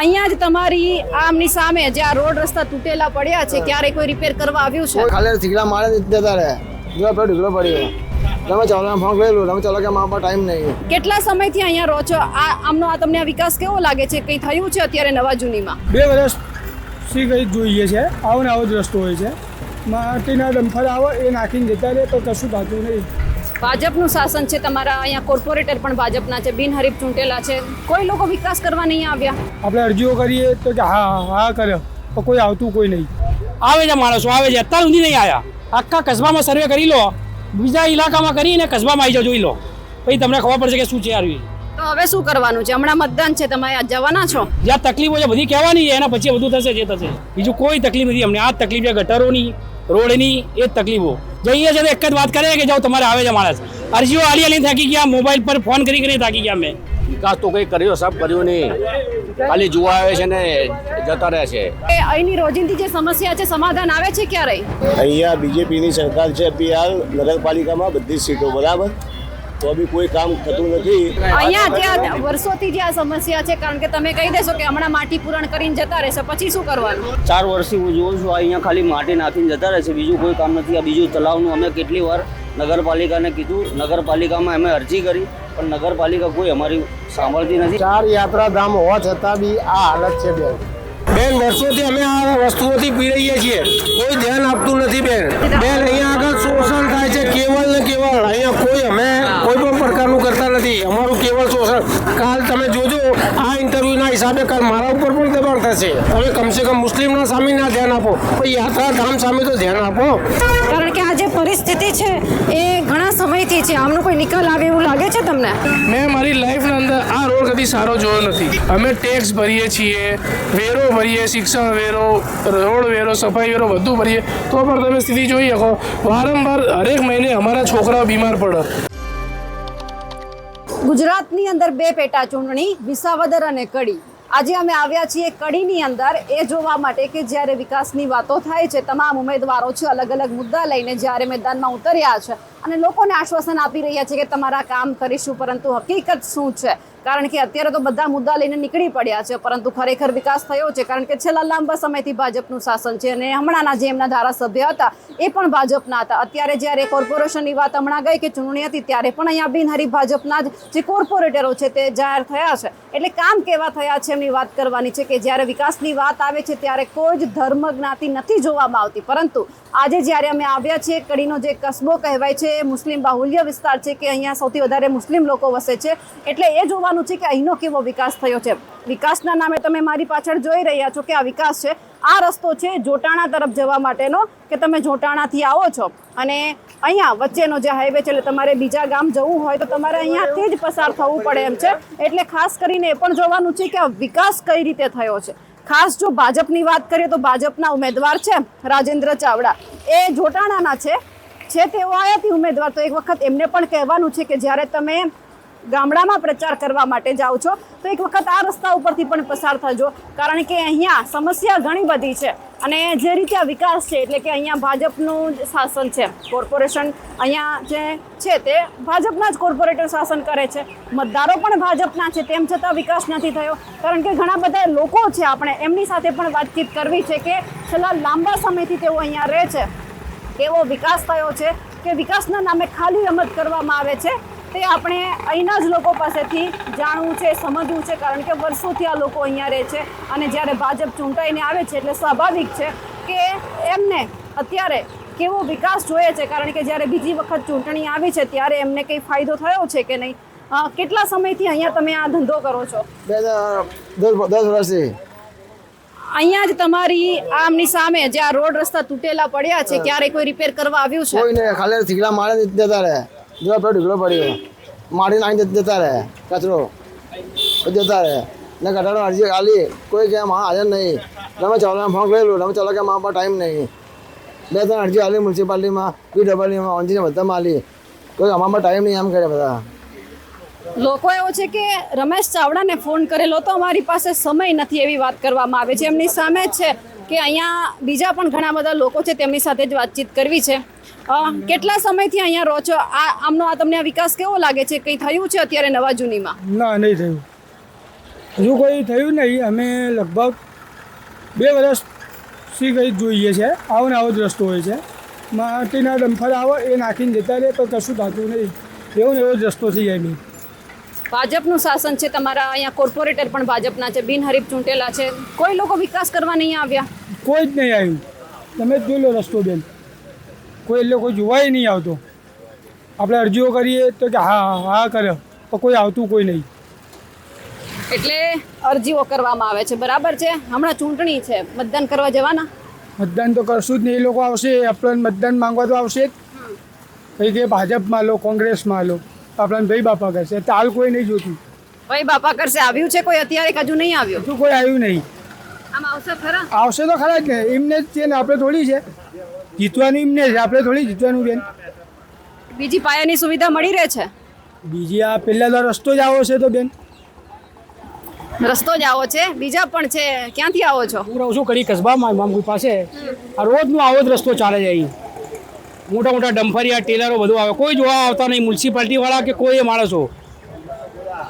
અહીંયા જ તમારી આમની સામે જે આ રોડ રસ્તા તૂટેલા પડ્યા છે ક્યારે કોઈ રિપેર કરવા આવ્યું છે? ખાલી થીગડા મારે જતા રહે. જો પેલો ઢીકલો પડ્યો તમે ચાલો ફોન કરેલું તમે ચાલો કે મારા ટાઈમ નહીં કેટલા સમયથી અહીંયા રહો છો? આ આમનો આ તમને આ વિકાસ કેવો લાગે છે? કંઈ થયું છે અત્યારે નવા જૂનીમાં? બે વર્ષ સી કંઈ જોઈએ છે. આવો ને આવો જ રસ્તો હોય છે. માટીના ડંફર આવે એ નાખીને જતા રહે તો કશું થતું નહીં. ભાજપનું શાસન છે તમારા અહીંયા કોર્પોરેટર પણ ભાજપના છે બિનહરીફ ચૂંટેલા છે. કોઈ લોકો વિકાસ કરવા નહીં આવ્યા? આપણે અરજીઓ કરીએ તો કે હા હા કર્યો. તો કોઈ આવતું કોઈ નહીં. આવે છે માણસો આવે છે. અત્યાર સુધી નહીં આવ્યા આખા કસ્બામાં સર્વે કરી લો. બીજા ઇલાકામાં કરીને કસ્બામાં આવી જાઓ જોઈ લો. પછી તમને ખબર પડશે કે શું છે આવ્યું તો હવે શું કરવાનું છે? હમણાં મતદાન છે તમે આ જવાના છો? જ્યાં તકલીફો છે બધી કહેવાની છે એના પછી બધું થશે જે થશે. બીજું કોઈ તકલીફ નથી. અમને આ તકલીફ છે ગટરોની રોડની એ જ તકલીફો. જઈએ છે તો એક જ વાત કરે કે જાઓ તમારે આવે છે માણસ. અરજીઓ આલી આલી થાકી ગયા મોબાઈલ પર ફોન કરી કરીને થાકી ગયા અમે. વિકાસ તો કંઈ કર્યો સબ કર્યો નહીં. ખાલી જોવા આવે છે ને જતા રહે છે. એ અહીંની રોજિંદી જે સમસ્યા છે સમાધાન આવે છે ક્યારે અહીંયા બીજેપીની સરકાર છે હાલ નગરપાલિકામાં બધી જ સીટો બરાબર? તો બી કોઈ કામ થતું નથી. અહીંયા જે વર્ષોથી જે આ સમસ્યા છે કારણ કે તમે કહી દેશો કે હમણાં માટી પૂરણ કરીને જતા રહેશે પછી શું કરવાનું? ચાર વર્ષથી હું જોઉં છું અહીંયા ખાલી માટી નાખીને જતા રહેશે બીજું કોઈ કામ નથી. આ બીજું તલાવનું અમે કેટલી વાર નગરપાલિકાને કીધું નગરપાલિકામાં અમે અરજી કરી પણ નગરપાલિકા કોઈ અમારી સાંભળતી નથી. ચાર યાત્રાધામ હોવા છતાં બી આ હાલત છે બેન. બેન, વર્ષોથી અમે આ વસ્તુઓથી પીડાઈએ છીએ. કોઈ ધ્યાન આપતું નથી, બેન. બેન, અહીંયા આગળ શોષણ થાય છે, કેવળ ને કેવળ. અહીંયા કોઈ અમે કોઈ પણ પ્રકારનું કરતા નથી. અમારું કેવળ શોષણ કાલ તમે જોજો આ ઇન્ટરવ્યુના હિસાબે કાલ મારા ઉપર પણ દબાણ થશે. હવે કમસે કમ મુસ્લિમના સામે ના ધ્યાન આપો. પણ યાત્રાધામ સામે તો ધ્યાન આપો. કારણ કે આ જે પરિસ્થિતિ છે એ ઘણા સમયથી છે. આમનો કોઈ નિકાલ આવે એવું લાગે છે તમને? મેં મારી લાઈફના અંદર આ રોડ કદી સારો જોયો નથી. અમે ટેક્સ ભરીએ છીએ વેરો ભરીએ શિક્ષણ વેરો રોડ વેરો સફાઈ વેરો બધું ભરીએ. તો પણ તમે સ્થિતિ જોઈ શકો. વારંવાર હરેક મહિને અમારા છોકરાઓ બીમાર પડે. ગુજરાતની અંદર બે પેટા ચૂંટણી, વિસાવદર અને કડી. આજે અમે આવ્યા છીએ કડીની અંદર. એ જોવા માટે કે જ્યારે વિકાસની વાતો થાય છે, તમામ ઉમેદવારો છે અલગ અલગ મુદ્દા લઈને જ્યારે મેદાનમાં ઉતર્યા છે અને લોકોને આશ્વાસન આપી રહ્યા છે કે તમારા કામ કરીશું, પરંતુ હકીકત શું છે? કારણ કે અત્યારે તો બધા મુદ્દા લઈને નીકળી પડ્યા છે, પરંતુ ખરેખર વિકાસ થયો છે, કારણ કે છેલ્લા લાંબા સમયથી ભાજપનું શાસન છે અને હમણાંના જે એમના ધારાસભ્ય હતા, એ પણ ભાજપના હતા. અત્યારે જ્યારે કોર્પોરેશનની વાત હમણાં ગઈ કે ચૂંટણી હતી, ત્યારે પણ અહીંયા બિનહરીફ ભાજપના જ જે કોર્પોરેટરો છે તે જાહેર થયા છે. એટલે કામ કેવા થયા છે એમની વાત કરવાની છે કે જ્યારે વિકાસની વાત આવે છે, ત્યારે કોઈ જ ધર્મ જ્ઞાતિ નથી જોવામાં આવતી. પરંતુ આજે જ્યારે અમે આવ્યા છીએ, કડીનો જે કસ્બો કહેવાય છે, એ મુસ્લિમ બાહુલ્ય વિસ્તાર છે કે અહીંયા સૌથી વધારે મુસ્લિમ લોકો વસે છે, એટલે એ જોવાનું છે કે અહીંનો કેવો વિકાસ થયો છે? વિકાસના નામે તમે મારી પાછળ જોઈ રહ્યા છો કે આ વિકાસ છે. આ રસ્તો છે જોટાણા તરફ જવા માટેનો કે તમે જોટાણાથી આવો છો? અને અહીંયા વચ્ચેનો જે હાઈવે છે એટલે તમારે બીજા ગામ જવું હોય તો તમારે અહીંયાથી જ પસાર થવું પડે એમ છે. એટલે ખાસ કરીને એ પણ જોવાનું છે કે આ વિકાસ કઈ રીતે થયો છે? ખાસ જો ભાજપની વાત કરીએ તો ભાજપના ઉમેદવાર છે રાજેન્દ્ર ચાવડા. એ જોટાણાના છે. છે તેઓ આયાથી ઉમેદવાર, તો એક વખત એમને પણ કહેવાનું છે કે જ્યારે તમે ગામડામાં પ્રચાર કરવા માટે જાઓ છો, તો એક વખત આ રસ્તા ઉપરથી પણ પસાર થજો. કારણ કે અહીંયા સમસ્યા ઘણી બધી છે અને જે રીતે આ વિકાસ છે, એટલે કે અહીંયા ભાજપનું શાસન છે, કોર્પોરેશન અહીંયા જે છે તે ભાજપના જ કોર્પોરેટર શાસન કરે છે. મતદારો પણ ભાજપના છે, તેમ છતાં વિકાસ નથી થયો. કારણ કે ઘણા બધા લોકો છે આપણે એમની સાથે પણ વાતચીત કરવી છે કે છેલ્લા લાંબા સમયથી તેઓ અહીંયા રહે છે. કેવો વિકાસ થયો છે કે વિકાસના નામે ખાલી રમત કરવામાં આવે છે. તે આપણે અહીંના જ લોકો પાસેથી જાણવું છે સમજવું છે કારણ કે વર્ષોથી આ લોકો અહીંયા રહે છે અને જ્યારે ભાજપ ચૂંટાઈને આવે છે એટલે સ્વાભાવિક છે કે એમને અત્યારે કેવો વિકાસ જોઈએ છે કારણ કે જ્યારે બીજી વખત ચૂંટણી આવી છે ત્યારે એમને કંઈ ફાયદો થયો છે કે નહીં? કેટલા સમયથી અહીંયા તમે આ ધંધો કરો છો? બે હજાર દસ દસ વર્ષથી. અહીંયા જ તમારી આમની સામે જે આ રોડ રસ્તા તૂટેલા પડ્યા છે ક્યારે કોઈ રિપેર કરવા આવ્યું છે? કોઈ નહીં ખાલી થીગડા મારે જતા રહે. જો આપણો ઢીકલો પડ્યો મારી નાખી જતા રહે, કચરો. જતા રહે. ને કટાડો અરજી ખાલી. કોઈ કે માં હાજર નહીં. તમે ચાલો ફોન કરેલું તમે ચાલો કે મારા પર ટાઈમ નહીં. બે ત્રણ અરજી આલી મ્યુનિસિપાલિટીમાં, પીડબ્લ્યુમાં, ઓનજીને બધામાં આલી. કોઈ અમારા ટાઈમ નહીં એમ કરે બધા. લોકો એવો છે કે રમેશ ચાવડાને ફોન કરેલો તો અમારી પાસે સમય નથી એવી વાત કરવામાં આવે છે. એમની સામે છે. કે અહીંયા બીજા પણ ઘણા બધા લોકો છે, તેમની સાથે જ વાતચીત કરવી છે. કેટલા સમયથી અહીંયા રહો છો? આ, આમનો આ તમને આ વિકાસ કેવો લાગે છે? કંઈ થયું છે અત્યારે નવા જૂનીમાં? ના, નહીં થયું. હજુ કોઈ થયું નહીં. અમે લગભગ બે વર્ષથી કંઈ જોઈએ છે. આવો ને આવો જ રસ્તો હોય છે. માટીના ડમ્ફર આવે, એ નાખીને જતા રહે તો કશું થતું નહીં. એવો ને એવો જ રસ્તો થઈ જાય નહીં ભાજપનું શાસન છે તમારા અહીંયા કોર્પોરેટર પણ ભાજપના છે બિનહરીફ ચૂંટેલા છે. કોઈ લોકો વિકાસ કરવા નહીં આવ્યા? કોઈ જ નહીં આવ્યું. તમે જ જોઈ લો રસ્તો બેન. કોઈ લોકો કોઈ જોવાય નહીં આવતો. આપણે અરજીઓ કરીએ તો કે હા હા કરે પણ કોઈ આવતું કોઈ નહીં. એટલે અરજીઓ કરવામાં આવે છે બરાબર છે? હમણાં ચૂંટણી છે મતદાન કરવા જવાના? મતદાન તો કરશું જ નહીં. એ લોકો આવશે આપણને મતદાન માંગવા તો આવશે જ. પછી કે ભાજપમાં લો કોંગ્રેસમાં લો. આપણને ભાઈ બાપા કરશે. તો હાલ કોઈ નહીં જોતું. ભાઈ બાપા કરશે. આવ્યું છે કોઈ? અત્યારે હજુ નહીં આવ્યું? હજુ કોઈ આવ્યું નહીં. આમ આવશે ખરા? આવશે તો ખરા જ ને. એમને જ છે ને આપણે થોડી છે. જીતવાનું એમને છે. આપણે થોડી જીતવાનું બેન. બીજી પાયાની સુવિધા મળી રહે છે? બીજી આ પહેલાં તો રસ્તો જ આવો છે તો બેન. રસ્તો જ આવો છે. બીજા પણ છે. ક્યાંથી આવો છો? હું રહું છું કડી કસ્બામાં મામગુઈ પાસે. આ રોજનો આવો જ રસ્તો ચાલે છે અહીં. મોટા મોટા ડમ્ફરિયા ટેલરો બધું આવે. કોઈ જોવા આવતા નહીં. મ્યુનિસિપાલિટીવાળા કે કોઈ માણસો.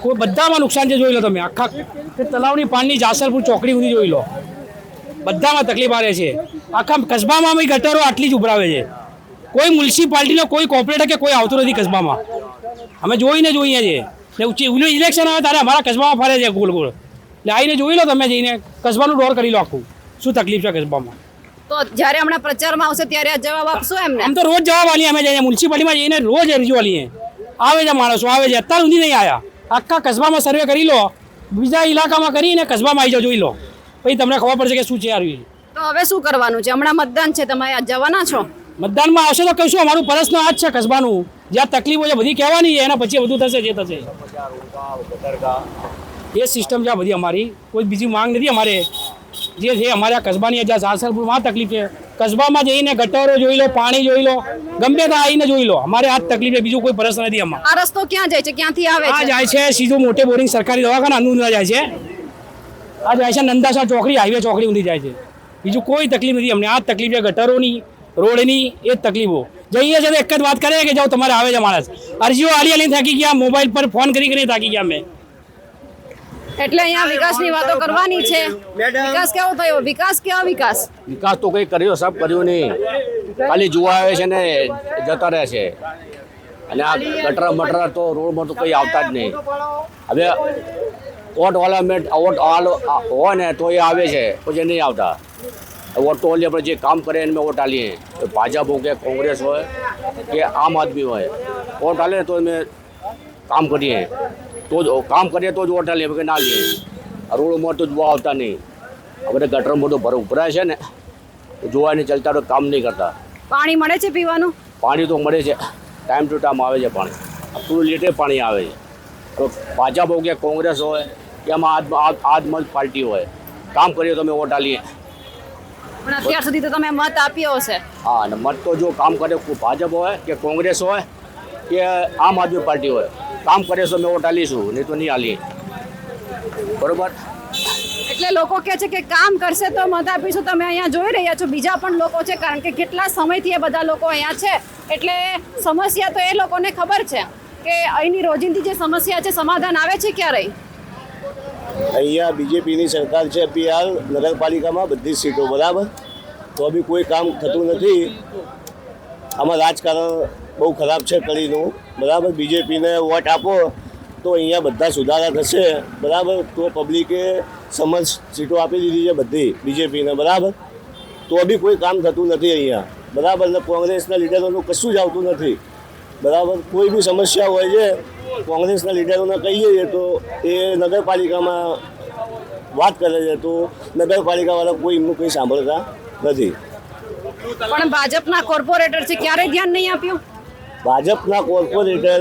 કોઈ બધામાં નુકસાન છે જોઈ લો તમે. આખા તલાવની પાણીની જાસલપુર ચોકડી સુધી જોઈ લો. બધામાં તકલીફ આવે છે. આખા કસ્બામાં ગટરો આટલી જ ઉભરાવે છે. કોઈ મ્યુનિસિપાલિટીનો કોઈ કોર્પોરેટર કે કોઈ આવતું નથી કસ્બામાં. અમે જોઈને જોઈએ છીએ ને ઇલેક્શન આવે ત્યારે અમારા કસ્બામાં ફરે છે ગોળ ગોળ. એટલે આવીને જોઈ લો તમે જઈને. કસ્બાનું ડોર કરી લો આખું. શું તકલીફ છે કસ્બામાં? તો જ્યારે હમણાં પ્રચારમાં આવશે ત્યારે આ જવાબ આપશો એમને? આમ તો રોજ જવાબ આલીએ અમે જઈને મ્યુનિસિપાલિટીમાં જઈને રોજ અરજીઓ આલીએ. આવે છે માણસો આવે છે. અત્યાર સુધી નહીં આવ્યા આખા કસ્બામાં સર્વે કરી લો. બીજા ઇલાકામાં કરીને કસ્બામાં આવી જાઓ જોઈ લો. પછી તમને ખબર પડશે કે શું છે આવ્યું તો હવે શું કરવાનું છે? હમણાં મતદાન છે તમે આ જવાના છો? મતદાનમાં આવશે તો કહીશું અમારું પરસનો આ જ છે કસ્બાનું. જ્યાં તકલીફો છે બધી કહેવાની છે એના પછી બધું થશે જે થશે. એ સિસ્ટમ છે બધી અમારી. કોઈ બીજી માંગ નથી અમારે. જે છે અમારા કસ્બાની જ્યાં સાસરપુરમાં તકલીફ છે. કસ્બામાં જઈને ગટરો જોઈ લો પાણી જોઈ લો ગમે ત્યાં આવીને જોઈ લો. અમારે આ તકલીફ છે બીજું કોઈ પ્રશ્ન નથી અમારે આ રસ્તો ક્યાં જાય છે ક્યાંથી આવે આ જાય છે સીધું મોટે બોરિંગ સરકારી દવાખાના અનુના જાય છે. આ જાય છે નંદાસા ચોકડી હાઈવે ચોકડી ઊંધી જાય છે. બીજું કોઈ તકલીફ નથી અમને. આ તકલીફ છે ગટરોની રોડની એ જ તકલીફો. જઈએ છે તો એક જ વાત કરે કે જાઓ તમારે આવે છે માણસ. અરજીઓ આલી આલી થાકી ગયા મોબાઈલ પર ફોન કરી કરી થાકી ગયા અમે. એટલે અહીંયા વિકાસની વાતો કરવાની છે. વિકાસ કેવો થયો? વિકાસ કેવો વિકાસ વિકાસ તો કંઈ કર્યો સબ કર્યો નહીં. ખાલી જોવા આવે છે ને જતા રહે છે. અને આ ગટર મટર તો રોડમાં તો કંઈ આવતા જ નહીં. હવે વોટવાળા મેં ઓટ હોય ને તો એ આવે છે પછી નહીં આવતા. વોટ તો આપણે જે કામ કરે એને વોટ આલીએ. તો ભાજપ હોય કે કોંગ્રેસ હોય કે આમ આદમી હોય વોટ આલે તો અમે કામ કરીએ. તો જ કામ કરીએ તો જ વોટ લે કે ના લે. રોડ તો જોવા આવતા નહીં. હવે ગટરમાં મોટો ભર ઉભરાય છે ને જોવા નહીં ચાલતા તો કામ નહીં કરતા. પાણી મળે છે પીવાનું? પાણી તો મળે છે. ટાઈમ ટુ ટાઈમ આવે છે પાણી. થોડું લેટે પાણી આવે છે. તો ભાજપ હોય કે કોંગ્રેસ હોય કે આમાં આદ મત પાર્ટી હોય કામ કરીએ તો અમે વોટ આલીએ પણ અત્યાર સુધી તો તમે મત આપ્યો હશે. હા અને મત તો જો કામ કરે ભાજપ હોય કે કોંગ્રેસ હોય કે આમ આદમી પાર્ટી હોય કામ કરે છે અમે વોટ આલીશું નહીં તો નહીં આલીએ બરોબર? એટલે લોકો કહે છે કે કામ કરશે તો મત આપીશું તમે અહીંયા જોઈ રહ્યા છો. બીજા પણ લોકો છે કારણ કે કેટલા સમયથી એ બધા લોકો અહીંયા છે. એટલે સમસ્યા તો એ લોકોને ખબર છે કે અહીંની રોજિંદી જે સમસ્યા છે સમાધાન આવે છે ક્યારે અહીંયા બીજેપીની સરકાર છે બી હાલ નગરપાલિકામાં બધી જ સીટો બરાબર? તો બી કોઈ કામ થતું નથી. આમાં રાજકારણ બહુ ખરાબ છે કડીનું. બરાબર, બીજેપીને વોટ આપો તો અહીંયા બધા સુધારા થશે. બરાબર, તો પબ્લિકે સમજ સીટો આપી દીધી છે બધી બીજેપીને, બરાબર? તો બી કોઈ કામ થતું નથી અહીંયા. બરાબર, ને કોંગ્રેસના લીડરોનું કશું જ આવતું નથી. બરાબર, કોઈ બી સમસ્યા હોય છે, કોંગ્રેસના લીડરોને કહીએ તો એ નગરપાલિકામાં વાત કરે છે તો નગરપાલિકાવાળા કોઈ એમનું કંઈ સાંભળતા નથી. પણ ભાજપના કોર્પોરેટર છે ક્યારેય ધ્યાન નહીં આપ્યું? ભાજપના કોર્પોરેટર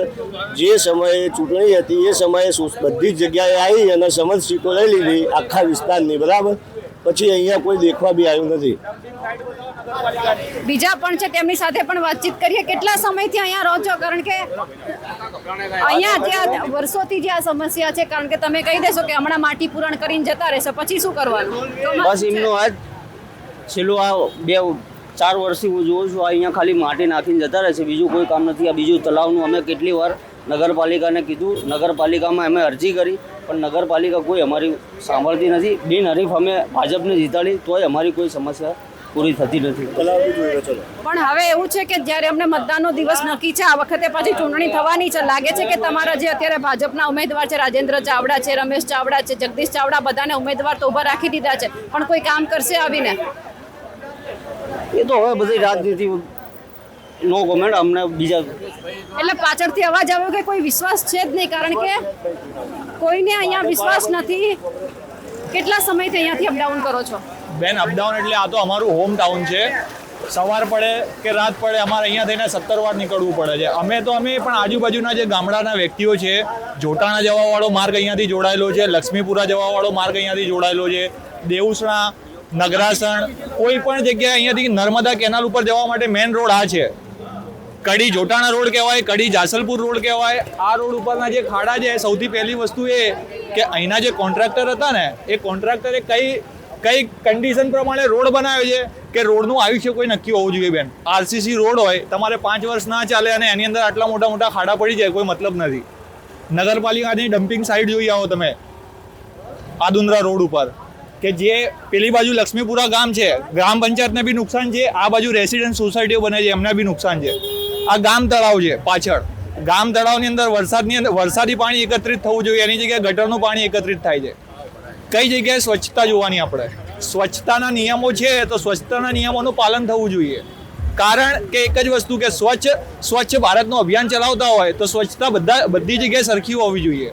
જે સમયે ચૂંટણી હતી એ સમયે બધી જ જગ્યાએ આવી અને સમજ સીટો લઈ લીધી આખા વિસ્તારની બરાબર? પછી અહીંયા કોઈ દેખવા બી આવ્યું નથી. બીજા પણ છે તેમની સાથે પણ વાતચીત કરીએ. કેટલા સમયથી અહીંયા રહો છો? કારણ કે અહીંયા જે વર્ષોથી જે આ સમસ્યા છે કારણ કે તમે કહી દેશો કે હમણાં માટી પૂરણ કરીને જતા રહેશે પછી શું કરવાનું? બસ એમનું આ જ છેલ્લું આ બે ચાર વર્ષથી હું જોઉં છું આ અહીંયા ખાલી માટી નાખીને જતા રહે છે. બીજું કોઈ કામ નથી. આ બીજું તલાવનું અમે કેટલી વાર નગરપાલિકાને કીધું. નગરપાલિકામાં અમે અરજી કરી પણ નગરપાલિકા કોઈ અમારી સાંભળતી નથી. બિનહરીફ અમે ભાજપને જીતાડી તોય અમારી કોઈ સમસ્યા પૂરી થતી નથી. પણ હવે એવું છે કે જ્યારે અમને મતદાનનો દિવસ નક્કી છે આ વખતે પછી ચૂંટણી થવાની છે. લાગે છે કે તમારા જે અત્યારે ભાજપના ઉમેદવાર છે રાજેન્દ્ર ચાવડા છે રમેશ ચાવડા છે જગદીશ ચાવડા બધાને ઉમેદવાર તો ઊભા રાખી દીધા છે. પણ કોઈ કામ કરશે આવીને? એ તો હવે બધી રાજનીતિ નો કોમેન્ટ અમને બીજા એટલે પાછળથી અવાજ આવ્યો કે કોઈ વિશ્વાસ છે જ નહીં કારણ કે કોઈને અહીંયા વિશ્વાસ નથી. કેટલા સમયથી અહીંયાથી અપડાઉન કરો છો? બેન અપડાઉન એટલે આ તો અમારું હોમ ટાઉન છે. સવાર પડે કે રાત પડે અમારે અહીંયા થઈને સત્તર વાર નીકળવું પડે છે. અમે તો અમે પણ આજુબાજુના જે ગામડાના વ્યક્તિઓ છે જોટાણા જવાવાળો માર્ગ અહીંયાથી જોડાયેલો છે લક્ષ્મીપુરા જવાવાળો માર્ગ અહીંયાથી જોડાયેલો છે દેવસણા નગરાસણ, કોઈ પણ જગ્યાએ અહીંયાથી નર્મદા કેનાલ ઉપર જવા માટે મેઇન રોડ આ છે. કડી જોટાણા રોડ કહેવાય, કડી જાસલપુર રોડ કહેવાય. આ રોડ ઉપરના જે ખાડા છે, સૌથી પહેલી વસ્તુ એ કે અહીંના જે કોન્ટ્રાક્ટર હતા ને, એ કોન્ટ્રાક્ટરે કઈ કઈ કન્ડિશન પ્રમાણે રોડ બનાવ્યો છે કે રોડનું આયુષ્ય કોઈ નક્કી હોવું જોઈએ બેન. આરસીસી રોડ હોય, તમારે પાંચ વર્ષ ના ચાલે અને એની અંદર આટલા મોટા મોટા ખાડા પડી જાય, કોઈ મતલબ નથી. નગરપાલિકાની ડમ્પિંગ સાઇટ જોઈ આવો તમે. આદુંદ્રા રોડ ઉપર. કે જે પેલી બાજુ લક્ષ્મીપુરા ગામ છે, ગ્રામ પંચાયતને બી નુકસાન છે, આ બાજુ રેસિડેન્ટ સોસાયટીઓ બને છે, એમને બી નુકસાન છે. આ ગામ તળાવ છે, પાછળ. ગામ તળાવની અંદર વરસાદની અંદર, વરસાદી પાણી એકત્રિત થવું જોઈએ, એની જગ્યાએ ગટરનું પાણી એકત્રિત થાય છે. કઈ જગ્યાએ સ્વચ્છતા જોવાની આપણે? સ્વચ્છતાના નિયમો છે, તો સ્વચ્છતાના નિયમોનું પાલન થવું જોઈએ. કારણ કે એક જ વસ્તુ કે સ્વચ્છ સ્વચ્છ ભારતનું અભિયાન ચલાવતા હોય, તો સ્વચ્છતા બધા, બધી જગ્યાએ સરખી હોવી જોઈએ.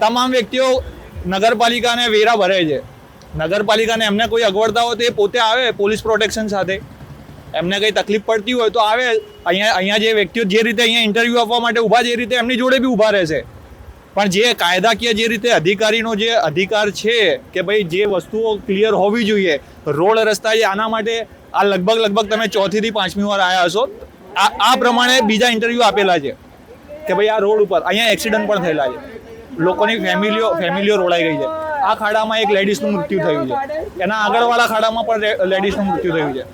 તમામ વ્યક્તિઓ નગરપાલિકાને વેરા ભરે છે. નગરપાલિકાને એમને કોઈ અગવડતા હોય તો એ પોતે આવે પોલીસ પ્રોટેક્શન સાથે. એમને કંઈ તકલીફ પડતી હોય તો આવે. અહીંયા અહીંયા જે વ્યક્તિઓ જે રીતે અહીંયા ઇન્ટરવ્યૂ આપવા માટે ઊભા જે રીતે એમની જોડે બી ઊભા રહેશે પણ જે કાયદાકીય જે રીતે અધિકારીનો જે અધિકાર છે કે ભાઈ જે વસ્તુઓ ક્લિયર હોવી જોઈએ, રોડ રસ્તા જે આના માટે આ લગભગ લગભગ તમે ચોથીથી પાંચમી વાર આવ્યા હશો. આ આ પ્રમાણે બીજા ઇન્ટરવ્યૂ આપેલા છે. કે ભાઈ આ રોડ ઉપર, અહીંયા એક્સિડન્ટ પણ થયેલા છે. લોકોની ફેમિલીઓ ફેમિલીઓ રોડાઈ ગઈ છે. આ ખાડામાં એક લેડીઝનું મૃત્યુ થયું છે. એના આગળવાળા ખાડામાં પણ લેડીઝનું મૃત્યુ થયું છે.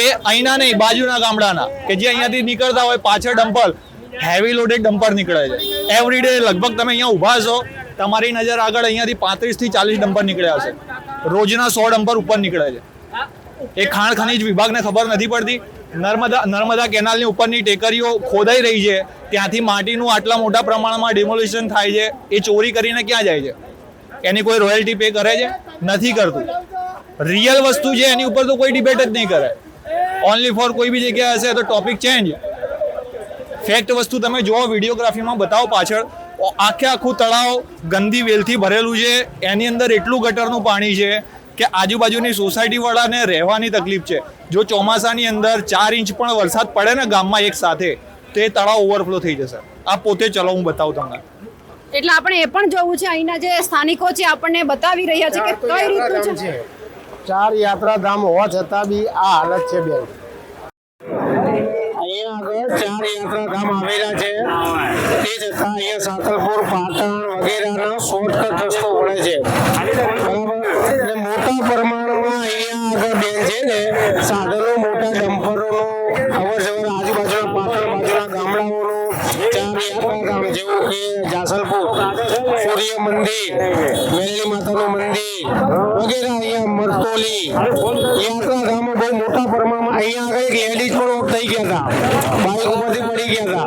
એ અહીંના નહીં બાજુના ગામડાના કે જે અહીંયાથી નીકળતા હોય પાછળ ડમ્પર હેવી લોડેડ ડમ્પર નીકળે છે. એવરી ડે લગભગ તમે અહીંયા ઊભા છો તમારી નજર આગળ અહીંયાથી પાંત્રીસથી ચાલીસ ડમ્પર નીકળ્યા હશે. રોજના સો ડમ્પર ઉપર નીકળે છે. એ ખાણ ખનીજ વિભાગને ખબર નથી પડતી. નર્મદા નર્મદા કેનાલની ઉપરની ટેકરીઓ ખોદાઈ રહી છે. ત્યાંથી માટીનું આટલા મોટા પ્રમાણમાં ડિમોલિશન થાય છે. એ ચોરી કરીને ક્યાં જાય છે? એની કોઈ રોયલ્ટી પે કરે છે? નથી કરતું. રિયલ વસ્તુ છે, એની ઉપર તો કોઈ ડિબેટ જ નહીં કરે. ઓનલી ફોર કોઈ બી જગ્યા હશે તો ટોપિક ચેન્જ ફેક્ટ વસ્તુ તમે જુઓ વિડીયોગ્રાફીમાં બતાવો પાછળ. આખે આખું તળાવ ગંદી વેલથી ભરેલું છે. એની અંદર એટલું ગટરનું પાણી છે. કે આજુબાજુની સોસાયટી વાળાને રહેવાની તકલીફ છે. જો ચોમાસાની અંદર ચાર ઇંચ પણ વરસાદ પડે ને ગામમાં એક સાથે તો એ તળાવ ઓવરફ્લો થઈ જશે. આ પોતે ચલો હું બતાવું તમને. એટલે આપણે એ પણ જોવું છે અહીંના જે સ્થાનિકો છે આપણને બતાવી રહ્યા છે કે કઈ રીતનું છે? ચાર યાત્રાધામ હોવા છતાં બી આ હાલત છે બેન. અહીંયા આગળ ચાર યાત્રાધામ આવેલા છે. તે છતાં અહીંયા સાતલપુર પાટણ વગેરેનો શોર્ટકટ રસ્તો પડે છે બરાબર એટલે મોટા પ્રમાણમાં અહીંયા આગળ ને સાધનો મોટા ડમ્પરોનો અવર જવર આજુબાજુના પાટણ બાજુના ગામડાઓનું ચાર યાત્રાધામ જેવું કે સૂર્ય મંદિર માતાનું મંદિર વગેરે અહીંયા મરતોલી યાત્રાધામો બહુ મોટા પ્રમાણમાં અહીંયા આગળ એક લેડીઝ પણ ઓફ થઈ ગયા હતા. બાઇક ઉપરથી પડી ગયા હતા.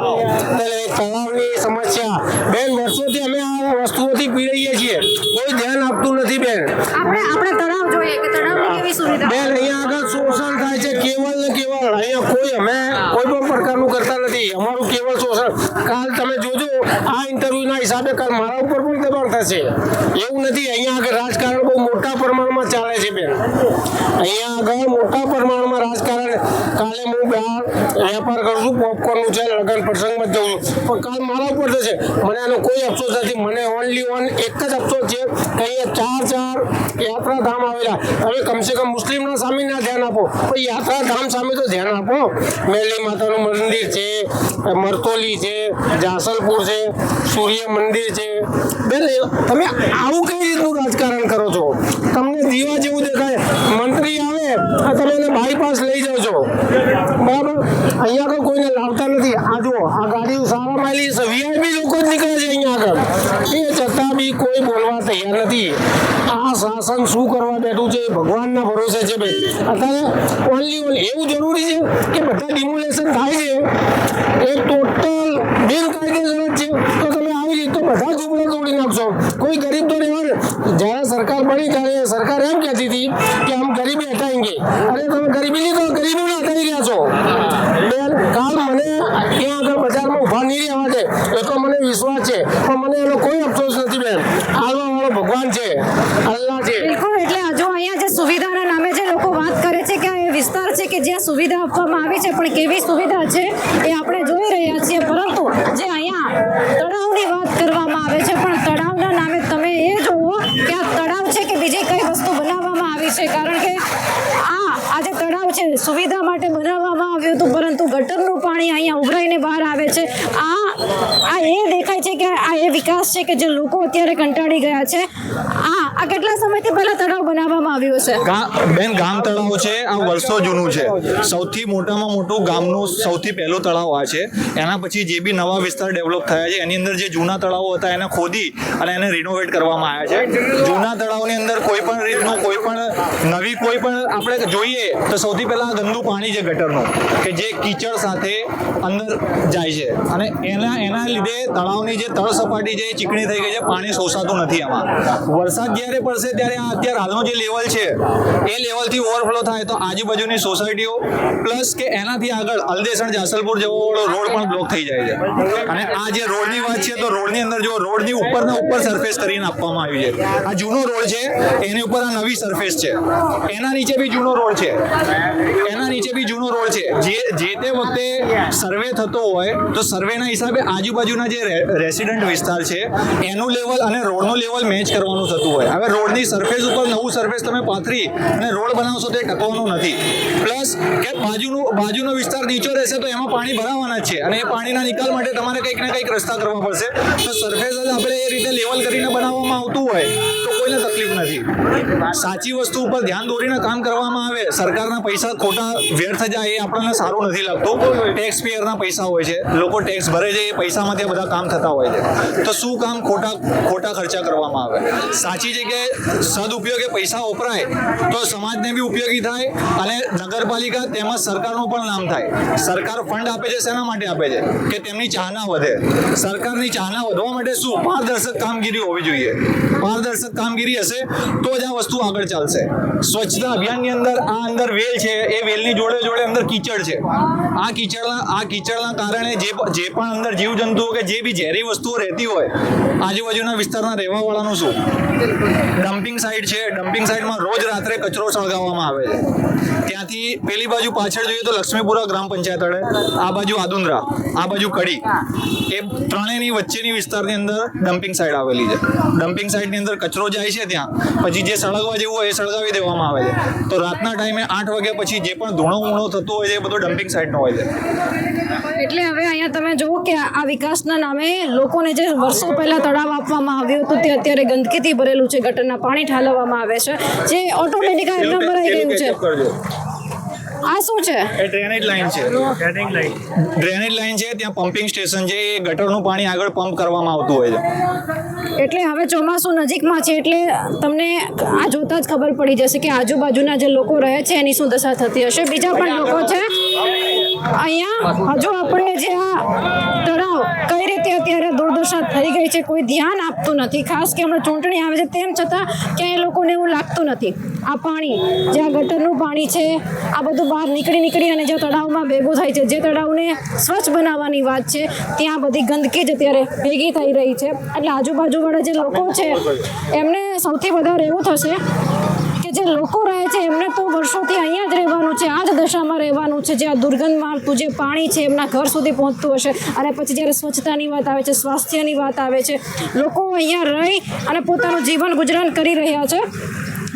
એટલે તળાવની સમસ્યા. બેન વર્ષોથી અમે આ વસ્તુઓથી પીડાઈએ છીએ. કોઈ ધ્યાન આપતું નથી બેન. આપણે આપણે તળાવ જોઈએ કે તળાવની કેવી સુવિધા? બેન અહીંયા આગળ શોષણ થાય છે કેવળ ને કેવળ અહીંયા કોઈ અમે કોઈ પણ પ્રકારનું કરતા નથી. અમારું કેવળ શોષણ. કાલ તમે જોજો આ ઇન્ટરવ્યુના હિસાબે કાલ મારા ઉપર પણ દબાણ થશે. એવું નથી, અહીંયા આગળ રાજકારણ બહુ મોટા પ્રમાણમાં ચાલે છે બેન. અહીંયા આગળ મોટા પ્રમાણમાં રાજકારણ કાલે હું બહાર વેપાર કરું છું પોપકોર્નનું છે, લગ્ન પ્રસંગમાં જઉં છું. પણ કાલ મારા ઉપર થશે. મને એનો કોઈ અફસોસ નથી. મને ઓનલી ઓન એક જ અફસોસ છે કે અહીંયા ચાર ચાર યાત્રાધામ આવેલા. હવે કમસે કમ મુસ્લિમના સામે ના ધ્યાન આપો. યાત્રા ધામ સામે તો ધ્યાન આપો. મેલી માતાનું મંદિર છે, મરતોલી છે, જાસલપુર છે, સૂર્ય મંદિર છે. બેન તમે આવું કઈ રીતનું રાજકારણ કરો છો? તમને દીવા જેવું દેખાય. મંત્રી આવે, તમે એને બાયપાસ લઈ જાઓ છો. બરાબર? અહીંયા આગળ કોઈને લાવતા નથી. આ જુઓ, આ ગાડી સારા માલી વીઆઈપી લોકો તૈયાર નથી. આ શાસન શું કરવા બેઠું છે ભગવાનના ભરોસે છે ભાઈ. અત્યારે ઓનલી ઓનલી એવું જરૂરી છે કે બધા ડિમોલેશન થાય છે. એ ટોટલ ગેરકાયદેસર છે. તો તમે આવી તો બધા ઝૂંપડા તોડી નાખશો. કોઈ ગરીબ તો રહેવાનું જ્યારે સરકાર બની ત્યારે સરકાર એમ કહેતી હતી કે આમ ગરીબી હટાएंगे અરે તમે ગરીબી લીધો ગરીબી હટાવી રહ્યા છો. કાલ મને ત્યાં આગળ બજારમાં ઊભા નહીં રહેવા દે. એ તો મને વિશ્વાસ છે. પણ મને એનો કોઈ અફસોસ નથી બેન. આલવા વાળો ભગવાન છે. અલ્લાહ છે. બિલકુલ, એટલે હજુ અહીંયા જે સુવિધાના નામે જે લોકો વાત કરે છે કે એ વિસ્તાર છે કે જ્યાં સુવિધા આપવામાં આવી છે, પણ કેવી સુવિધા છે એ આપણે જોઈ રહ્યા છીએ. પરંતુ જે અહીંયા તળાવની વાત કરવામાં આવે છે, પણ તળાવના નામે તમે એ જુઓ કે આ તળાવ છે કે બીજી કઈ વસ્તુ બનાવવામાં આવી છે કારણ કે આ આ જે તળાવ છે, સુવિધા માટે બનાવવામાં આવ્યું હતું, પરંતુ ગટરનું પાણી અહીંયા ઉભરાઈને બહાર આવે છે. આ આ એ દેખાય છે કે આ એ વિકાસ છે કે જે લોકો અત્યારે કંટાળી ગયા છે. આ આ કેટલા સમયથી પહેલા તળાવ બનાવવામાં આવ્યું છે બેન, ગામ તળાવ છે, આ વર્ષો જૂનું છે. સૌથી મોટામાં મોટું ગામનું સૌથી પહેલું તળાવ આ છે. એના પછી જે બી નવા વિસ્તાર ડેવલપ થયા છે, એની અંદર જે જૂના તળાવો હતા, એને ખોદી અને એને રિનોવેટ કરવામાં આવ્યા છે. જૂના તળાવની અંદર કોઈ પણ રીતનું કોઈ પણ નવી કોઈ પણ આપણે જોઈએ તો સૌથી પહેલા ગંદુ પાણી છે ગટરનું, કે જે કીચડ સાથે અંદર જાય છે. અને એના એના લીધે તળાવની જે તળ સપાટી છે એ ચીકણી થઈ ગઈ છે, પાણી શોષાતું નથી આમાં. વરસાદ જ્યારે પડશે ત્યારે આ અત્યારે હાલનું જે લેવલ છે, એ લેવલથી ઓવરફ્લો થાય તો આજુબાજુની સોસાયટીઓ, પ્લસ કે એનાથી આગળ અલદેસણ, જાસલપુર જેવો રોડ પણ બ્લોક થઈ જાય છે. અને આ જે રોડની વાત છે તો રોડની અંદર જો રોડની ઉપરના ઉપર સરફેસ કરીને આપવામાં આવી છે. આ જૂનો રોડ છે, એની ઉપર આ નવી સરફેસ છે. એના નીચે બી જૂનો રોડ છે. એના નીચે બી જૂનો રોડ છે. જે જે તે વખતે સર્વે થતો હોય, તો સર્વેના હિસાબે આજુબાજુના જે રેસિડન્ટ વિસ્તાર છે, એનું લેવલ અને રોડનું લેવલ મેચ કરવાનું થતું હોય. હવે રોડની સરફેસ ઉપર નવું સરફેસ તમે પાથરી અને રોડ બનાવશો તો એ ટકવાનું નથી. પ્લસ કે બાજુનું, બાજુનો વિસ્તાર નીચો રહેશે તો એમાં પાણી ભરાવાના છે અને એ પાણીના નિકાલ માટે તમારે કંઈક ને કંઈક રસ્તા કરવા પડશે. તો સરફેસ આપણે એ રીતે લેવલ કરીને બનાવવામાં આવતું હોય. કોઈને તકલીફ નથી. સાચી વસ્તુ ઉપર ધ્યાન દોરીને કામ કરવામાં આવે, સરકારના પૈસા ખોટા વ્યર્થ જાય એ આપણને સારું નથી લાગતું. ટેક્સ પેયરના પૈસા હોય છે, લોકો ટેક્સ ભરે છે, એ પૈસામાંથી બધા કામ થતા હોય છે. તો શું કામ ખોટા ખોટા ખર્ચા કરવામાં આવે? સાચી જગ્યાએ સદઉપયોગે પૈસા વપરાય, તો સમાજને બી ઉપયોગી થાય અને નગરપાલિકા તેમજ સરકારનું પણ નામ થાય. સરકાર ફંડ આપે છે, શેના માટે આપે છે? કે તેમની ચાહના વધે. સરકારની ચાહના વધવા માટે શું? પારદર્શક કામગીરી હોવી જોઈએ. પારદર્શક કામગીરી હશે, તો જ આ વસ્તુ આગળ ચાલશે. સ્વચ્છતા અભિયાનની અંદર, આ અંદર વેલ છે, એ વેલની જોડે જોડે અંદર કીચડ છે. આ કીચડના આ કીચડના કારણે જે જે પણ અંદર જીવજંતુઓ કે જે બી ઝેરી વસ્તુઓ રહેતી હોય, આજુબાજુના વિસ્તારના રહેવાવાળાનું શું? ડમ્પિંગ સાઇટ છે. ડમ્પિંગ સાઇટમાં રોજ રાત્રે કચરો સળગાવવામાં આવે છે. ત્યાંથી પેલી બાજુ પાછળ જોઈએ તો લક્ષ્મીપુરા ગ્રામ પંચાયત અડે આ બાજુ આદુંદ્રા, આ બાજુ કડી. એ ત્રણેયની વચ્ચેની વિસ્તારની અંદર ડમ્પિંગ સાઇટ આવેલી છે. ડમ્પિંગ સાઇટની અંદર કચરો જાય છે ત્યાં, પછી જે સળગવા જેવું હોય એ સળગાવી દેવામાં આવે છે. તો રાતના ટાઈમે આઠ વાગ્યા પછી જે પણ ધૂણો ઊણો થતો હોય છે એ બધો ડમ્પિંગ સાઇટનો હોય છે. એટલે હવે અહીંયા તમે જુઓ કે આ વિકાસના નામે લોકોને જે વર્ષો પહેલા તળાવ આપવામાં આવ્યું હતું તે અત્યારે ગંદકીથી ભરેલું છે ગટરના પાણી ઠાલવવામાં આવે છે. જે ઓટોમેટિક એમના ભરાઈ ગયું છે. આ શું છે? એ ડ્રેનેજ લાઈન છે. ડ્રેનેજ લાઈન છે ત્યાં પમ્પિંગ સ્ટેશન છે એ ગટરનું પાણી આગળ પંપ કરવામાં આવતું હોય છે. એટલે હવે ચોમાસું નજીકમાં છે એટલે તમને આ જોતા જ ખબર પડી જશે કે આજુબાજુના જે લોકો રહે છે એની શું દશા થતી હશે. બીજા પણ લોકો છે. અહીંયા હજુ આપણને જે આ તળાવ કઈ રીતે અત્યારે દુર્દશા થઈ ગઈ છે, કોઈ ધ્યાન આપતું નથી. ખાસ કે હમણાં ચૂંટણી આવે છે, તેમ છતાં ક્યાંય લોકોને એવું લાગતું નથી. આ પાણી, જે આ ગટરનું પાણી છે, આ બધું બહાર નીકળી નીકળી અને જે તળાવમાં ભેગું થાય છે, જે તળાવને સ્વચ્છ બનાવવાની વાત છે, ત્યાં બધી ગંદકી જ અત્યારે ભેગી થઈ રહી છે. એટલે આજુબાજુવાળા જે લોકો છે, એમને સૌથી વધારે એવું થશે જે લોકો રહે છે, એમને તો વર્ષોથી અહીંયા જ રહેવાનું છે, આ જ દશામાં રહેવાનું છે જે આ દુર્ગંધ મારતું જે પાણી છે, એમના ઘર સુધી પહોંચતું હશે. અને પછી જ્યારે સ્વચ્છતાની વાત આવે છે, સ્વાસ્થ્યની વાત આવે છે, લોકો અહીંયા રહી અને પોતાનું જીવન ગુજરાન કરી રહ્યા છે.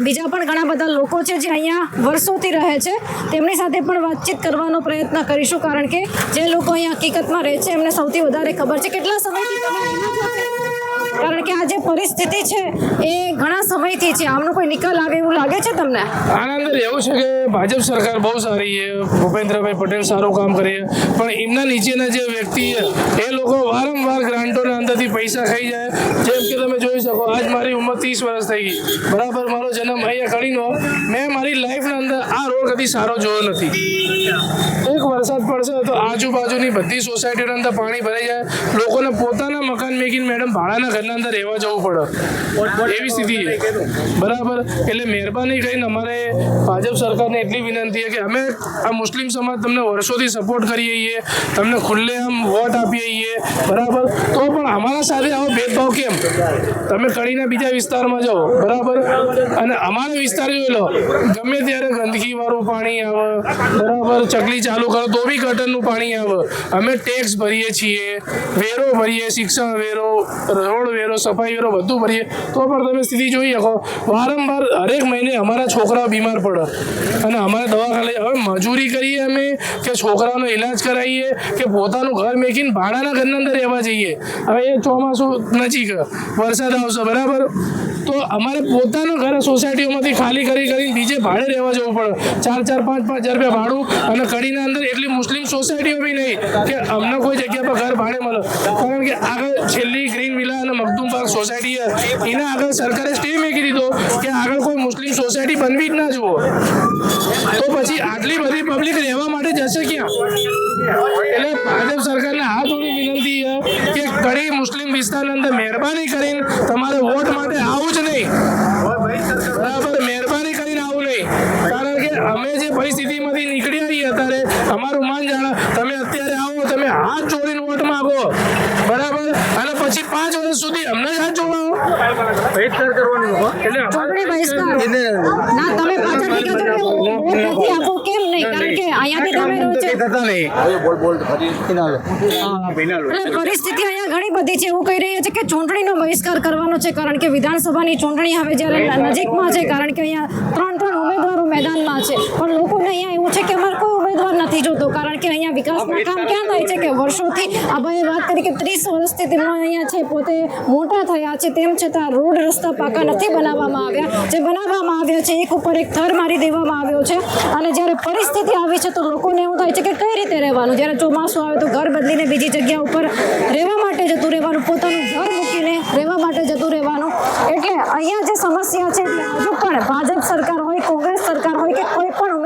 બીજા પણ ઘણા બધા લોકો છે જે અહીંયા વર્ષોથી રહે છે. તેમની સાથે પણ વાતચીત કરવાનો પ્રયત્ન કરીશું, કારણ કે જે લોકો અહીંયા હકીકતમાં રહે છે, એમને સૌથી વધારે ખબર છે. કેટલા સમયથી તમે? કારણ કે આ જે પરિસ્થિતિ છે, એ ઘણા સમયથી છે. આમનો કોઈ નિકાલ આવે એવું લાગે છે તમને? આના અંદર એવું છે કે ભાજપ સરકાર બહુ સારી છે. ભૂપેન્દ્રભાઈ પટેલ સારું કામ કરે છે. પણ એમના નીચેના જે વ્યક્તિ છે, એ લોકો વારંવાર ગ્રાન્ટોના અંદરથી પૈસા ખાઈ જાય. જેમ કે તમે જોઈ શકો, આજ મારી ઉંમર ત્રીસ વર્ષ થઈ ગઈ. બરાબર, મારો જન્મ અહીંયા કડીનો મેં મારી લાઈફના અંદર આ રોડ કદી સારો જોયો નથી. એક વરસાદ પડશે તો આજુબાજુની બધી સોસાયટીના અંદર પાણી ભરાઈ જાય. લોકોને પોતાના મકાન મેકીને મેડમ ભાડાના ઘરના અંદર રહેવા જવું પડે. એવી સ્થિતિ છે. બરાબર? એટલે મહેરબાની કરીને અમારે ભાજપ સરકારને એટલી વિનંતી છે કે અમે આ મુસ્લિમ સમાજ તમને વર્ષોથી સપોર્ટ કરીએ છીએ તમને ખુલ્લેઆમ વોટ આપીએ છીએ બરાબર? તો પણ અમારા સાથે આવો ભેદભાવ કેમ? તમે કડીના બીજા વિસ્તારમાં જાઓ બરાબર? અને અમારા વિસ્તાર જોઈ લો ગમે ત્યારે ગંદકી વાળું પાણી આવે બરાબર? ચકલી ચાલુ કરો તો બી ગટરનું પાણી આવે. અમે ટેક્સ ભરીએ છીએ વેરો ભરીએ શિક્ષણ વેરો, રોડ વેરો, સફાઈ વેરો બધું ભરીએ. તો પણ તમે સ્થિતિ જોઈ શકો. વારંવાર હરેક મહિને અમારા છોકરા બીમાર પડે. અને અમારે દવાખાને હવે મજૂરી કરીએ અમે કે છોકરાનો ઇલાજ કરાવીએ કે પોતાનું ઘર મેકીને ભાડાના ઘરના અંદર રહેવા જઈએ. હવે એ ચોમાસું નજીક વરસાદ આવશે, બરાબર? તો અમારે પોતાના ઘર સોસાયટીઓમાંથી ખાલી કરી કરીને બીજે ભાડે રહેવા જવું પડે. ચાર ચાર, પાંચ પાંચ હજાર રૂપિયા ભાડું અને કડીના અંદર એટલી મુસ્લિમ સોસાયટીઓ બી નહીં કે અમને કોઈ જગ્યા પર ઘર ભાડે મળે. કારણ કે આગળ છેલ્લી ગ્રીન વિલા અને મખદુમ પાર્ક સોસાયટી એના આગળ સરકારે સ્ટે મેકી દીધો કે આગળ કોઈ મુસ્લિમ સોસાયટી બનવી જ ના જુઓ. તો પછી આટલી બધી પબ્લિક રહેવા માટે જશે ક્યાં? એટલે ભાજપ સરકારને હાથ જોડી વિનંતી છે કે કડી મુસ્લિમ વિસ્તારની અંદર મહેરબાની કરીને તમારે વોટ માટે આવું જ નહીં. બરાબર, મહેરબાની કરીને આવું નહીં. કારણ કે અમે જે પરિસ્થિતિમાંથી નીકળી આવીએ અત્યારે અમારું માન જાણે, તમે અત્યારે આવો તમે હાથ જોડીને વોટ માંગો બરાબર? અને પછી પાંચ વર્ષ સુધી અમને જ હાથ જોડાવો એટલે અમારે- ચૂંટણી બહિષ્કાર ના તમે હું નથી આપો કેમ નહીં? કારણ કે અહીંયાથી તમે રહો છો. એટલે પરિસ્થિતિ અહીંયા ઘણી બધી છે. એવું કહી રહ્યા છે કે ચૂંટણીનો બહિષ્કાર કરવાનો છે કારણ કે વિધાનસભાની ચૂંટણી હવે જ્યારે નજીકમાં છે કારણ કે અહીંયા ત્રણ ત્રણ ઉમેદવારો મેદાનમાં છે. પણ લોકોને અહીંયા એવું છે કે અમારે કોઈ ઉમેદવાર નથી જોતો, કારણ કે અહીંયા વિકાસના કામ ક્યાં થાય છે કે વર્ષોથી? આ વાત કરી કે ત્રીસ વર્ષથી તેમનો અહીંયા છે, પોતે મોટા થયા છે, તેમ છતાં રોડ રસ્તા પાકા નથી બનાવવામાં આવ્યા. જે બનાવવામાં આવ્યા છે, એક ઉપર એક થર મારી દેવામાં આવ્યો છે. અને જ્યારે પરિસ્થિતિ આવી છે, તો લોકોને એવું થાય છે કે કઈ રીતે રહેવાનું? જ્યારે ચોમાસું આવે, તો ઘર બદલીને બીજી જગ્યા ઉપર રહેવા માટે જતું રહેવાનું, પોતાનું ઘર મૂકીને રહેવા માટે જતું રહેવાનું. એટલે અહીંયા જે સમસ્યા છે હજુ પણ ભાજપ સરકાર હોય, કોંગ્રેસ સરકાર હોય કે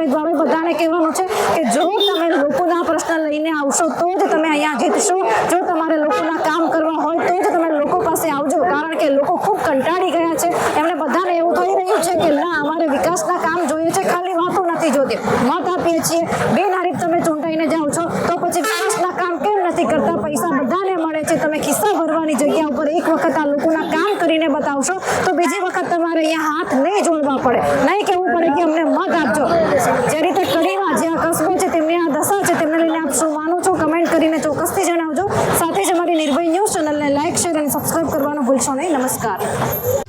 ઉમેદવાર બધાને કહેવાનું છે કે જો તમે લોકોના પ્રશ્ન લઈને આવશો, તો જ તમે અહીંયા જીતશો. જો તમારે લોકોના કામ કરવા હોય, તો જ તમે લોકો પાસે આવજો. કારણ કે લોકો ખૂબ કંટાળી ગયા છે. એમને બધાને એવું થઈ રહ્યું છે કે ના, અમારે વિકાસના કામ જોઈએ છે. ખાલી વાતો નથી જોતી. મત આપીએ છીએ. બિનહરીફ તમે ચૂંટાઈને જાઓ છો તો પછી વિકાસના કામ કેમ નથી કરતા પૈસા બધાને મળે છે તમે ખિસ્સા ભરવાની જગ્યા ઉપર એક વખત આ લોકોના કામ કરીને બતાવશો, તો બીજી વખત તમારે અહીંયા હાથ નહીં જોડવા પડે. નહીં કહેવું પડે કે અમને મત આપજો. જે રીતે કડીમાં જે આ કસ્બો છે, તેમની આ દશા છે, તેમને લઈને આપ શું માનો છો? કમેન્ટ કરીને ચોક્કસથી જણાવજો. સાથે જ અમારી નિર્ભય ન્યૂઝ ચેનલને લાઇક શેર અને સબસ્ક્રાઇબ કરવાનું ભૂલશો નહીં. નમસ્કાર.